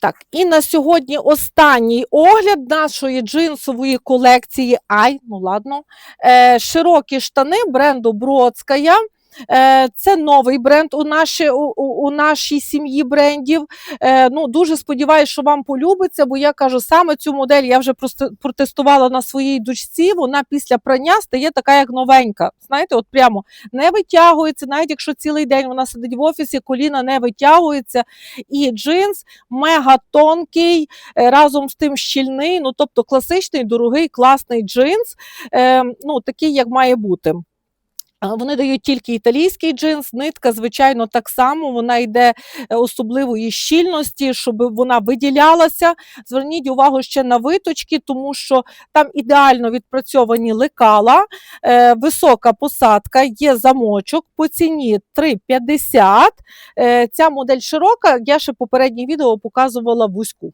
Так, і на сьогодні останній огляд нашої джинсової колекції. Ай, ну ладно. Е, широкі штани бренду Бродская. Е, це новий бренд у, наші, у, у, нашій сім'ї брендів. Е, ну, дуже сподіваюся, що вам полюбиться, бо я кажу, саме цю модель я вже протестувала на своїй дочці. Вона після прання стає така, як новенька. Знаєте, от прямо не витягується, навіть якщо цілий день вона сидить в офісі, коліна не витягується. І джинс мега тонкий, е, разом з тим щільний, ну тобто класичний, дорогий, класний джинс, ну такий, як має бути. Вони дають тільки італійський джинс, нитка, звичайно, так само. Вона йде е, особливої щільності, щоб вона виділялася. Зверніть увагу ще на виточки, тому що там ідеально відпрацьовані лекала, е, висока посадка, є замочок по ціні 3,50. Е, ця модель широка. Я ще попереднє відео показувала вузьку.